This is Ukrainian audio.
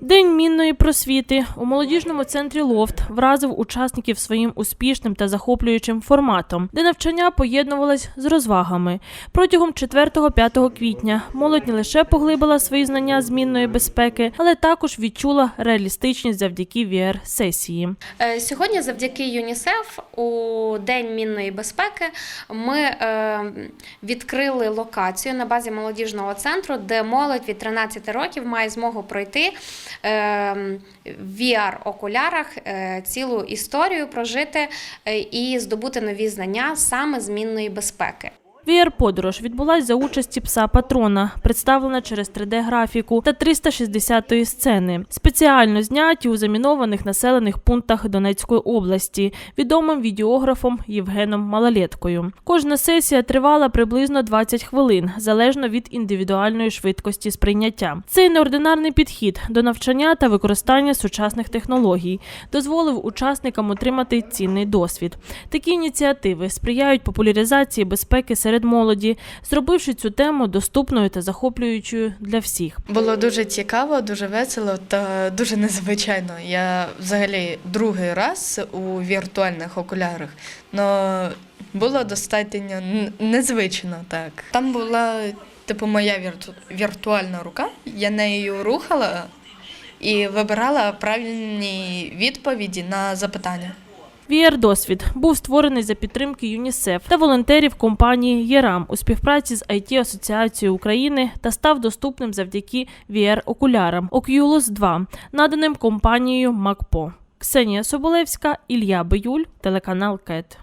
День мінної просвіти у молодіжному центрі Лофт вразив учасників своїм успішним та захоплюючим форматом, де навчання поєднувалось з розвагами. Протягом 4-5 квітня молодь не лише поглибила свої знання з мінної безпеки, але також відчула реалістичність завдяки VR-сесії. Е, Сьогодні, завдяки ЮНІСЕФ, у День мінної безпеки, ми е, відкрили локацію на базі молодіжного центру, де молодь від 13 років має змогу пройти е, в VR-окулярах е, цілу історію прожити е, і здобути нові знання саме змінної безпеки. VR-подорож відбулась за участі пса патрона, представлена через 3D-графіку та 360-ї сцени, спеціально зняті у замінованих населених пунктах Донецької області, відомим відеографом Євгеном Малолеткою. Кожна сесія тривала приблизно 20 хвилин, залежно від індивідуальної швидкості сприйняття. Цей неординарний підхід до навчання та використання сучасних технологій дозволив учасникам отримати цінний досвід. Такі ініціативи сприяють популяризації безпеки серед молоді, зробивши цю тему доступною та захоплюючою для всіх. Було дуже цікаво, дуже весело та дуже незвичайно. Я взагалі другий раз у віртуальних окулярах, але було достатньо незвично так. Там була типу моя вірту- віртуальна рука, я нею рухала і вибирала правильні відповіді на запитання. VR-досвід був створений за підтримки ЮНІСЕФ та волонтерів компанії ЄРАМ у співпраці з IT Асоціацією України та став доступним завдяки VR-окулярам Oculus 2, наданим компанією МакПо. Ксенія Соболевська, Ілля Биюль, телеканал КЕТ.